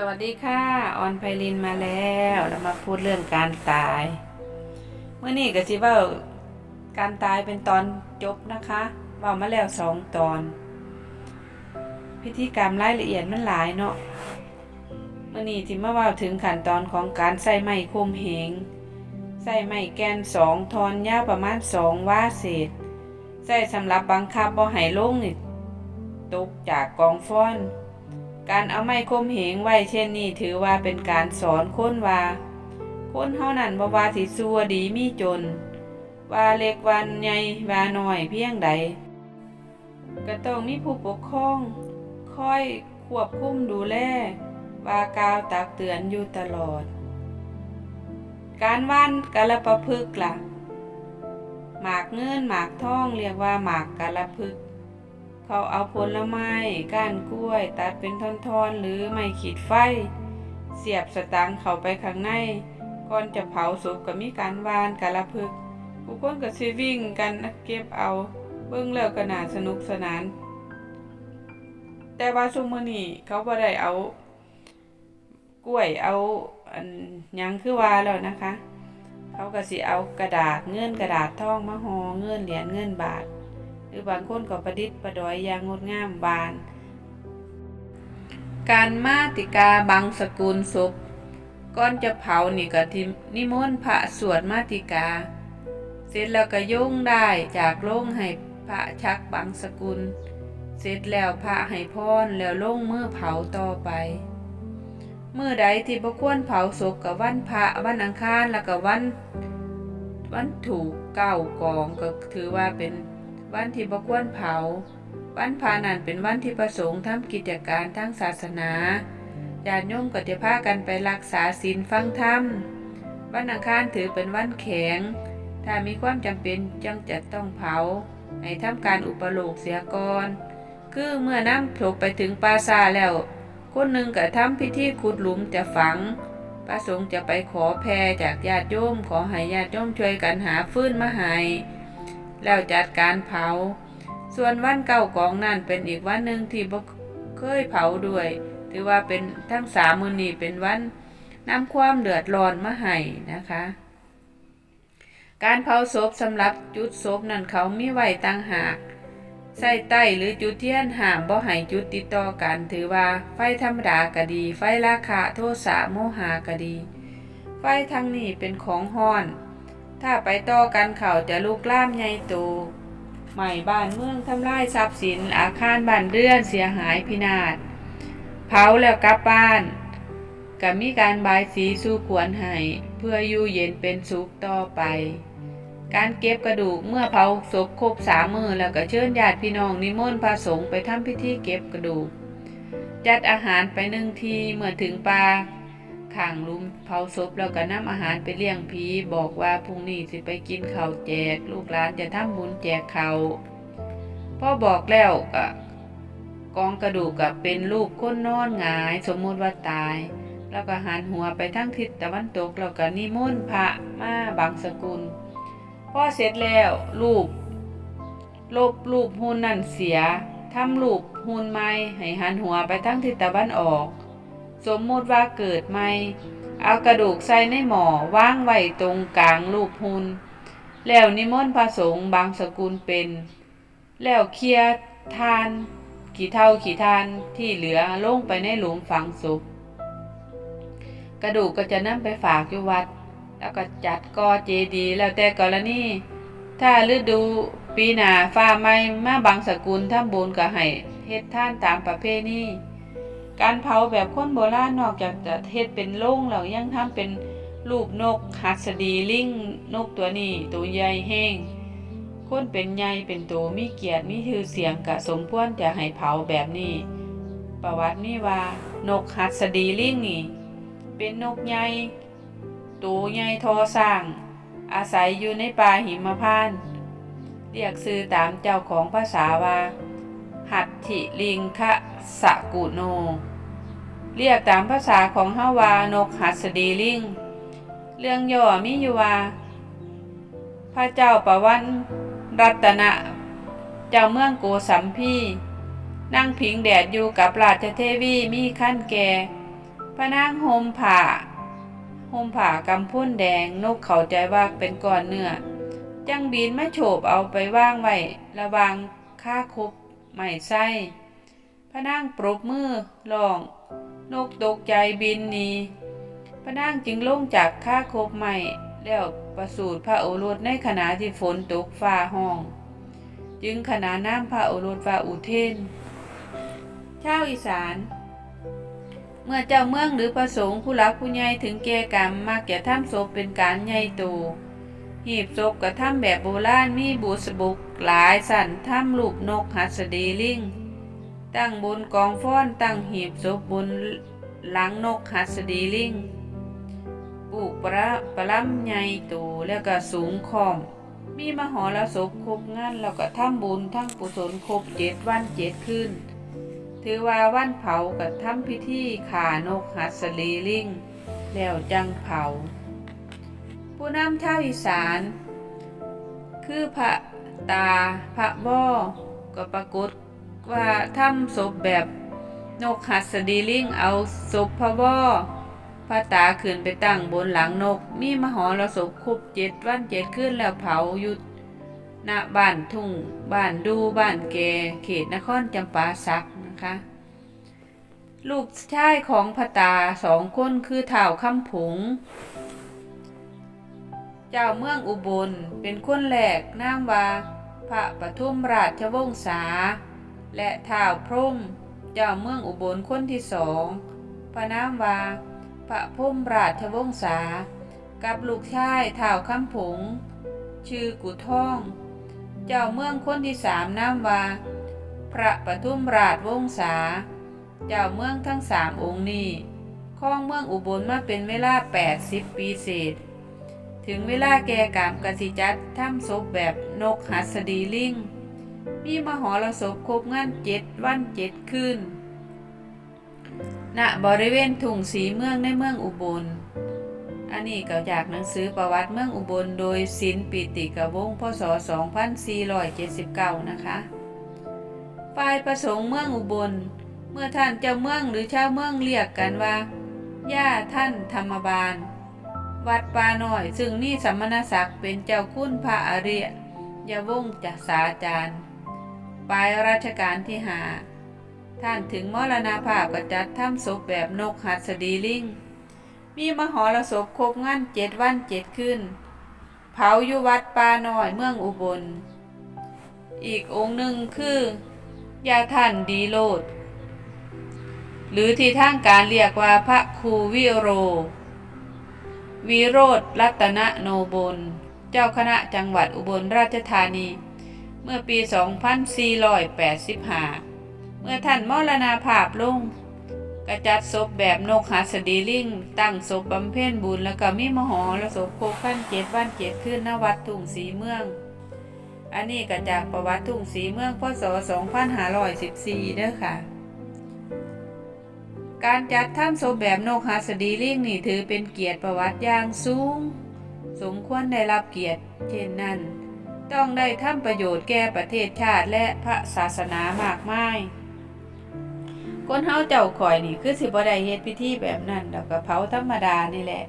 สวัสดีค่ะ ออนไพลินมาแล้วเรามาพูดเรื่องการตาย เมื่อนี้ก็สิว่าการตายเป็นตอนจบนะคะว่ามาแล้วสองตอน พิธีกรรมรายละเอียดมันหลายเนาะเมื่อนี้ที่มาว่าถึงขั้นตอนของการใส่ไม้คมเหงใส่ไม้แกนสองทอนยาวประมาณสองว่าเศษใส่สำหรับบังคับบ่ให้ลงนี่ตกจากกองฟ้อน การเอาไม้คมเหงไว้เช่นนี้ถือว่าเป็นการสอนคนว่าคนเฮานั้นบ่ว่าสิซัวดีมีจน ว่าเล็กวันใหญ่ว่าน้อยเพียงใด ก็ต้องมีผู้ปกครองคอยควบคุมดูแลว่ากล่าวตักเตือนอยู่ตลอด การว่านกาละประพฤกษ์ล่ะหมากเงินหมากท่องเรียกว่าหมากกาละพฤกษ เขาเอาผลไม้ก้านกล้วย ตัดเป็นท่อนๆ หรือไม่ขีดไฟ เสียบสตางค์เข้าไปข้างใน ก่อนจะเผาศพก็มีการวานกาละพึกผู้คนก็สิวิ่งกันเก็บเอา เบิ่งแล้วก็น่าสนุกสนาน แต่ว่าซุมือนี้เขาบ่ได้เอา กล้วยเอาอันยังคือว่าแล้วนะคะ เขาก็สิเอากระดาษเงินกระดาษทองมาห่อเงินเหรียญเงินบาท หรือบางคนก็ประดิษฐ์ประดอยอย่างงดงามบาน การมาติกาบังสกุลศพก่อนจะเผานี่ก็ที่นิมนต์พระสวดมาติกา เสร็จแล้วก็ย่งได้จากโล่งให้พระชักบังสกุล เสร็จแล้วพระให้พรแล้วลงมือเผาต่อไปเมื่อใดที่บ่ควรเผาศพกับวันพระวันอังคารแล้วก็วันวันถูกเก้ากองก็ถือว่าเป็น วันที่บ่ควรเผา วันพานันเป็นวันที่ประสงค์ทำกิจการทางศาสนาญาติโยมก็จะพากันไปรักษาศีลฟังธรรม วันอังคารถือเป็นวันแข็ง ถ้ามีความจำเป็นจังจะต้องเผา ให้ทำการอุปโลกเสียก่อนคือเมื่อน้ำถกไปถึงปราซาแล้ว คนหนึ่งก็ทำพิธีขุดหลุมจะฝังพระสงฆ์จะไปขอแพรจากญาติโยมขอให้ญาติโยมช่วยกันหาฟื้นมาให้ แล้วจัดการเผา ส่วนวันเก้ากองนั่นเป็นอีกวันหนึ่งที่บ่เคยเผาด้วย ถือว่าเป็นทั้งสามมือนี้เป็นวันนำความเดือดร้อนมาให้นะคะ การเผาศพสำหรับจุดศพนั่นเขามีไว้ตั้งหากใส่ใต้หรือจุดเทียนห้ามบ่ให้จุดติดต่อกัน ถือว่าไฟธรรมดาก็ดี ไฟราคะโทษสะโมหะก็ดี ไฟทางนี้เป็นของห้อน ถ้าไปต่อกันเขาจะลุกล่ามใหญ่โตใหม่บ้านเมืองทำลายทรัพย์สินอาคารบ้านเรือนเสียหายพินาศเผาแล้วกลับบ้านก็มีการบายสีสู่ขวนให้เพื่ออยู่เย็นเป็นสุขต่อไป การเก็บกระดูกเมื่อเผาศพครบสามมือแล้วก็เชิญญาติพี่น้องนิมนต์พระสงฆ์ไปทำพิธีเก็บกระดูก จัดอาหารไปหนึ่งทีเมื่อถึงป่า ข้างลุมเผาศพแล้วก็นำอาหารไปเลี้ยงผีบอกว่าพรุ่งนี้สิไปกินข้าวแจก ลูกหลานจะทำบุญแจกข้าวพ่อบอกแล้วก็กองกระดูกก็เป็นรูปคนนอนหงาย สมมุติว่าตาย แล้วก็หันหัวไปทางทิศตะวันตกแล้วก็นิมนต์พระมาบังสกุลพ่อเสร็จแล้วรูปลบรูปหุ่นนั่นเสียทำรูปหุ่นใหม่ให้หันหัวไปทางทิศตะวันออก สมมุติว่าเกิดใหม่ เอากระดูกใส่ในหม้อวางไว้ตรงกลางรูปหุ่นแล้วนิมนต์พระสงฆ์บางสกุลเป็น แล้วเคลียทาน ขีเท่าขีทานที่เหลือลงไปในหลุมฝังศพกระดูกก็จะนำไปฝากอยู่วัด แล้วก็จัดกอเจดีแล้วแต่กรณีถ้าฤดูปีหนาฟ้าไหม้มาบางสกุลทำบุญก็ให้เฮ็ดท่านตามประเพณี การเผาแบบคนโบราณนอกจากจะเฮ็ดเป็นโล่งแล้วยังทำเป็นรูปนกหัสดีลิงนกตัวนี้ตัวใหญ่แห้งคนเป็นใหญ่เป็นโตมีเกียรติมีชื่อเสียงกะสมควรจะให้เผาแบบนี้ ประวัตินี่ว่านกหัสดีลิงนี่ เป็นนกใหญ่ตัวใหญ่ทอสร้าง อาศัยอยู่ในป่าหิมพานต์เรียกชื่อตามเจ้าของภาษาว่าหัตถิลิงคะสะกุโน เรียกตามภาษาของฮาวานกหัสดีลิง เรื่องย่อมีอยู่ว่าพระเจ้าประวันรัตนะ เจ้าเมืองโกสัมพีนั่งพิงแดดอยู่กับราชเทวีมีขั้นแก่พระนางห่มผ้าห่มผ้ากำพุ่นแดงนกเขาใจว่าเป็นก้อนเนื้อจังบินมาโฉบเอาไปว่างไว้ระวางค่าคุบไม่ไส้พระนางปรบมือร้อง นกตกใจบินหนีพระนางจึงลงจากค่าคบใหม่ แล้วประสูติพระโอรสในขณะที่ฝนตกฟ้าห้อง จึงขนานน้ำพระโอรสว่าอุเทนชาวอีสาน เมื่อเจ้าเมืองหรือประสงค์ผู้รักผู้ใหญ่ถึงแก่กรรมมักจะทำศพเป็นการใหญ่โตหีบศพกระท่ำแบบโบราณมีบูสบุกหลายสันท่ำรูปนกหัสดีลิง ตั้งบนกองฟ้อนตั้งหีบศพบนหลังนกหัสดีลิงปลูกประประลำใหญ่โตแล้วก็สูงคอม มีมหรสพครบงานแล้วก็ทำบุญทั้งกุศลครบเจ็ดวันเจ็ดคืนถือว่าวันเผากับทำพิธีขานกหัสดีลิงแล้วจังเผา ผู้นำชาวอีสาน คือพระตาพระบ่อก็ปรากฏ ว่าทำศพแบบนกหัสดีลิงเอาศพพระบ่อพระตาขึ้นไปตั้งบนหลังนก มีมหรสพครบเจ็ดวันเจ็ดคืนแล้วเผาอยู่ณบ้านทุ่งบ้านดูบ้านแกเขตนครจำปาสักนะคะ ลูกชายของพระตาสองคนคือเท่าคำผง เจ้าเมืองอุบลเป็นคนแรกนามว่าพระปทุมราชวงศา และท้าวพรหมเจ้าเมืองอุบลคนที่สองพระนามว่าพระพรหมราชวงศา กับลูกชายท้าวคำผง ชื่อกุท่อง เจ้าเมืองคนที่สามนามว่าพระปทุมราชวงศา เจ้าเมืองทั้งสามองค์นี้ครองเมืองอุบลมาเป็นเวลา 80 ปีเศษ ถึงเวลาแก่กรรมกสิจัดทำศพแบบนกหัสดีลิง มีมหรสพครบงานเจ็ดวันเจ็ดคืนณบริเวณทุ่งสีเมืองในเมืองอุบล อันนี้ก็จากหนังสือประวัติเมืองอุบล โดยศิลปิติกวงพศ 2479 นะคะฝ่ายประสงค์เมืองอุบล เมื่อท่านเจ้าเมืองหรือชาวเมืองเรียกกันว่า ย่าท่านธรรมบาล วัดป่าน้อย ซึ่งนี่สัมมณศักดิ์เป็นเจ้าคุณพระอริยยวงจักษาจารย์ ปลายราชการที่หา ท่านถึงมรณาภาพก็จัดทำศพแบบนกหัดสดีลิง มีมหรสพครบงานเจ็ดวันเจ็ดคืนเผาอยู่วัดป่าน้อยเมืองอุบล อีกองค์หนึ่งคือยาท่านดีโลด หรือที่ทางการเรียกว่าพระครูวิโร วิโรธรัตนโนบล เจ้าคณะจังหวัดอุบลราชธานี มื่อปี 2485 เมื่อท่านมรณาภาพลงกระจัดศพแบบนกหัสดีลิง ตั้งศพบำเพ็ญบุญแล้วก็มีมหอรสพโคขั้นเจ็ดวันเจ็ดขึ้นณวัดทุ่งสีเมือง อันนี้ก็จากประวัติทุ่งสีเมืองพศ 2514เด้อค่ะ การจัดทำศพแบบนกหัสดีลิงนี่ถือเป็นเกียรติประวัติอย่างสูง สมควรได้รับเกียรติเช่นนั้น ต้องได้ทำประโยชน์แก่ประเทศชาติและพระศาสนามากมายคนเฮาเจ้าข่อยนี่คือสิบ่ได้เฮ็ดพิธีแบบนั้นดอกกระเผาธรรมดานี่แหละ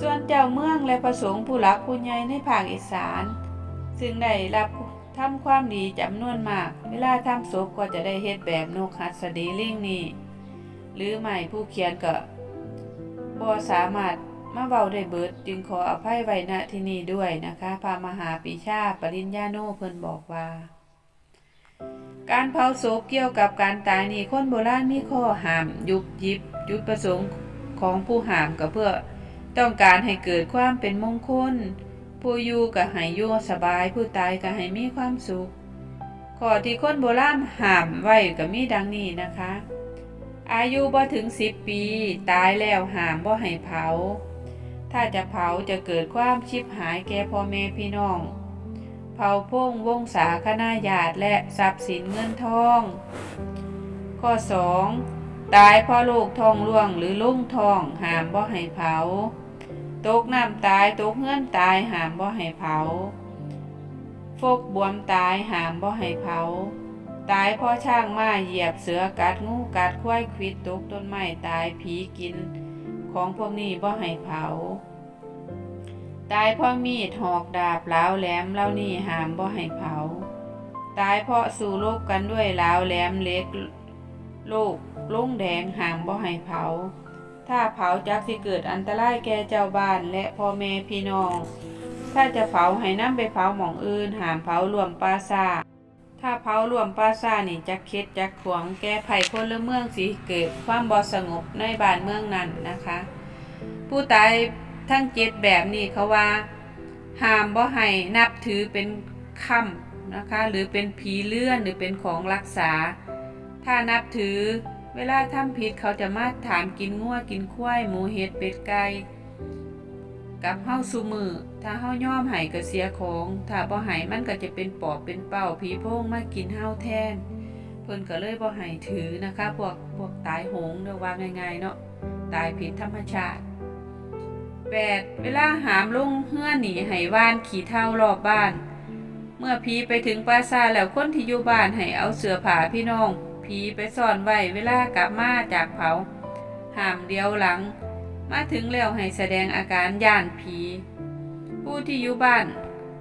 ส่วนเจ้าเมืองและประสงค์ผู้หลักผู้ใหญ่ในภาคอีสาน ซึ่งได้รับทำความดีจำนวนมาก เวลาทำศพก็จะได้เฮ็ดแบบนกหัสดีลิงนี่หรือไม่ผู้เขียนก็บ่สามารถ มาเว้าได้เบิดจึงขออภัยไว้ณที่นี้ด้วยนะคะพามหาปีชาปริญญาโนเพิ่นบอกว่า การเผาศพเกี่ยวกับการตายนี่คนโบราณมีข้อห้าม ยุบยิบจุดประสงค์ของผู้ห้ามก็เพื่อ ต้องการให้เกิดความเป็นมงคล ผู้อยู่ก็ให้อยู่สบาย ผู้ตายก็ให้มีความสุขข้อที่คนโบราณห้ามไว้ก็มีดังนี้นะคะอายุบ่ถึง10ปี ตายแล้วห้ามบ่ให้เผา ถ้าจะเผาจะเกิดความชิบหายแก่พ่อแม่พี่น้อง เผาพงวงศาคณาญาติและทรัพย์สินเงินทอง ข้อ 2. ตายเพราะโรคทองร่วงหรือลุ่งทองห้ามบ่ให้เผา ตกน้ำตายตกเงื่อนตายห้ามบ่ให้เผา ฟกบวมตายห้ามบ่ให้เผาตายพราะช่างมาเหยียบเสือกัดงูกัดควายควิดตกต้นไม้ตายผีกิน ของพวกนี้บ่ให้เผา ตายเพราะมีดหอกดาบหลาวแหลมเล่านี้หามบ่ให้เผา ตายเพราะสู้รบกันด้วยหลาวแหลมเล็กโลกลงแดงหามบ่ให้เผา ถ้าเผาจักสิเกิดอันตรายแก่เจ้าบ้านและพ่อแม่พี่น้อง ถ้าจะเผาให้นำไปเผาหม่องอื่นหามเผารวมปราสาท ถ้าเผารวมปราสาทนี่จักเค็ดจักขวงแก้ไขพลเมืองสิเกิดความบ่สงบในบ้านเมืองนั้นนะคะ ผู้ตายทั้งเจ็ดแบบนี้เขาว่าห้ามบ่ให้นับถือเป็นค่ำนะคะ หรือเป็นผีเลื่อนหรือเป็นของรักษา ถ้านับถือเวลาทำผิดเขาจะมาถามกินงัวกินควายหมูเห็ดเป็ดไก่ กับเฮาซุมือ ถ้าเฮาย่อมให้ก็เสียของ ถ้าบ่ให้มันก็จะเป็นปอบเป็นเป้าผีโพงมากินเฮาแทน เพิ่นก็เลยบ่ให้ถือนะคะ พวกพวกตายโหงเรียกว่าง่ายๆเนาะ ตายผิดธรรมชาติ 8. เวลาหามลงเฮื่อหนีให้ว่านขี่เท่ารอบบ้าน เมื่อผีไปถึงปราสาทแล้วคนที่อยู่บ้านให้เอาเสื้อผ้าพี่น้องผีไปซ่อนไว้เวลากลับมาจากเผาห้ามเดียวหลัง มาถึงแล้วให้แสดงอาการย่านผี ผู้ที่อยู่บ้าน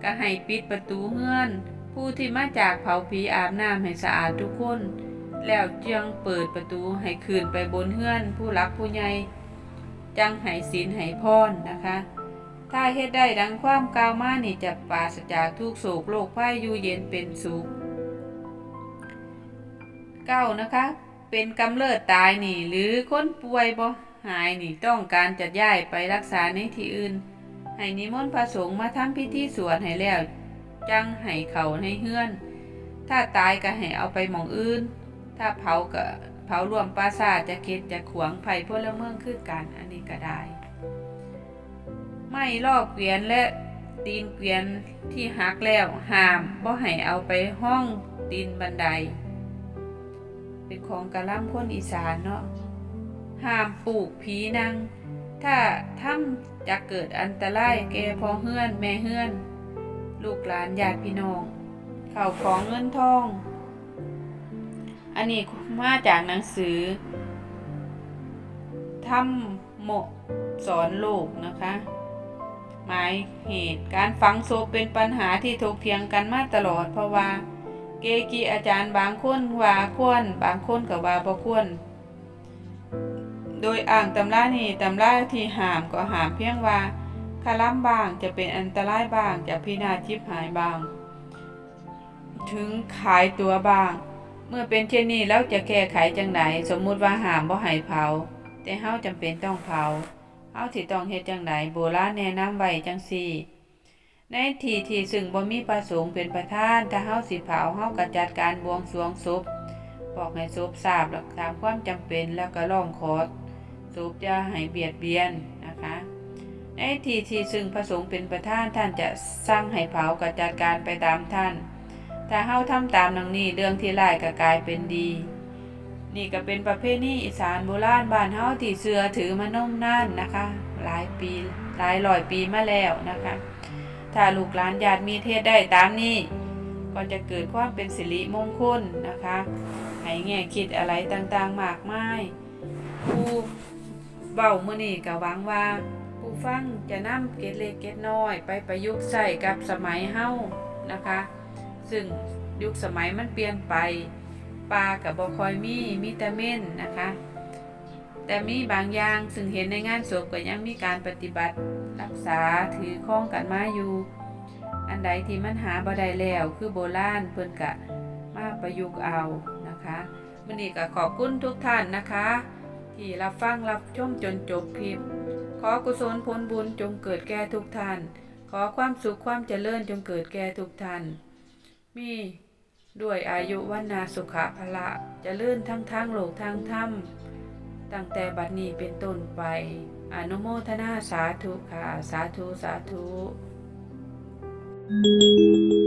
ก็ให้ปิดประตูเฮือน ผู้ที่มาจากเผาผีอาบน้ำให้สะอาดทุกคน แล้วจึงเปิดประตูให้คืนไปบนเฮือน ผู้รักผู้ใหญ่จังให้ศีลให้พรนะคะ ถ้าเฮ็ดได้ดังความกล่าวมานี่จะปราศจากทุกโศกโรคภัยอยู่เย็นเป็นสุขเก้านะคะ เป็นกำเริดตายนี่ หรือคนป่วยบ่ หายนี่ต้องการจะย้ายไปรักษาในที่อื่น ให้นิมนต์พระสงฆ์มาทำพิธีสวดให้แล้ว จังให้เขาให้เฮือน ถ้าตายก็ให้เอาไปหมองอื่น ถ้าเผาก็เผารวมปราสาทจะเก็ดจะขวงไผ่พลเมืองคือกันอันนี้ก็ได้ ไม่ลอกเกวียนและตีนเกวียนที่หักแล้วห้ามบ่ให้เอาไปห้องตีนบันได เป็นของกระล่ำคนอีสานเนาะ ห้ามปลูกผีนางถ้าทำจะเกิดอันตรายแก่พ่อเฮือนแม่เฮือน ลูกหลานญาติพี่น้องเข้าของเงินทอง อันนี้มาจากหนังสือทำโมสอนโลกนะคะ หมายเหตุการฝังศพเป็นปัญหาที่ถกเถียงกันมาตลอดเพราะว่า เกกีอาจารย์บางคนว่าควรบางคนก็ว่าบ่ควร โดยอ่างตำรานี่ตำราที่หามก็หามเพียงว่าคาล่ำบางจะเป็นอันตรายบางจะพินาศชิบหายบาง ถึงขายตัวบาง เมื่อเป็นเช่นนี้แล้วจะแก้ไขจังไดสมมุติว่าหามบ่ให้เผา แต่เฮาจำเป็นต้องเผาเฮาสิต้องเฮ็ดจังไดโบราณแนะนำไว้จังซี่ในที่ที่ซึ่งบ่มีประสงค์เป็นประธานถ้าเฮาสิเผาเฮาก็จัดการบวงสรวงศพบอกให้ศพทราบแล้วตามความจำเป็นแล้วก็ร้องขอ ศพอย่าให้เบียดเบียนนะคะ ในที่ที่ซึ่งพระสงฆ์เป็นประธานท่านจะสั่งให้เผาก็จัดการไปตามท่าน ถ้าเฮาทำตามดังนี้เรื่องที่ร้ายก็กลายเป็นดี นี่ก็เป็นประเพณีอีสานโบราณบ้านเฮาที่เสือถือมาน่มนานนะคะ หลายปีหลายร้อยปีมาแล้วนะคะ ถ้าลูกหลานญาติมีเทศได้ตามนี้ก็จะเกิดความเป็นสิริมงคลนะคะ ให้แง่คิดอะไรต่างๆมากมายผู้ เบ้ามื้อนี้ก็หวังว่า ผู้ฟังจะนำเกร็ดเล็กเกร็ดน้อย ไปประยุกต์ใส่กับสมัยเฮานะคะ ซึ่งยุคสมัยมันเปลี่ยนไปปลากับบ่คอยมีมีแต่เม่นนะคะ แต่มีบางอย่างซึ่งเห็นในงานศพก็ยังมีการปฏิบัติรักษาถือข้องกันมาอยู่ อันใดที่มันหาบ่ได้แล้วคือโบราณเพิ่นกะมาประยุกต์เอานะคะวันนี้ก็ขอบคุณทุกท่านนะคะ ที่รับฟังรับชมจนจบคลิป ขอกุศลผลบุญจงเกิดแก่ทุกท่าน ขอความสุขความเจริญจงเกิดแก่ทุกท่าน มีด้วยอายุวันนาสุขะพละเจะเลื่อนทั้งทางโลกทางธรรมตั้งแต่บัดนี้เป็นต้นไป อนุโมทนาสาธุค่ะ สาธุ สาธุ Thank you.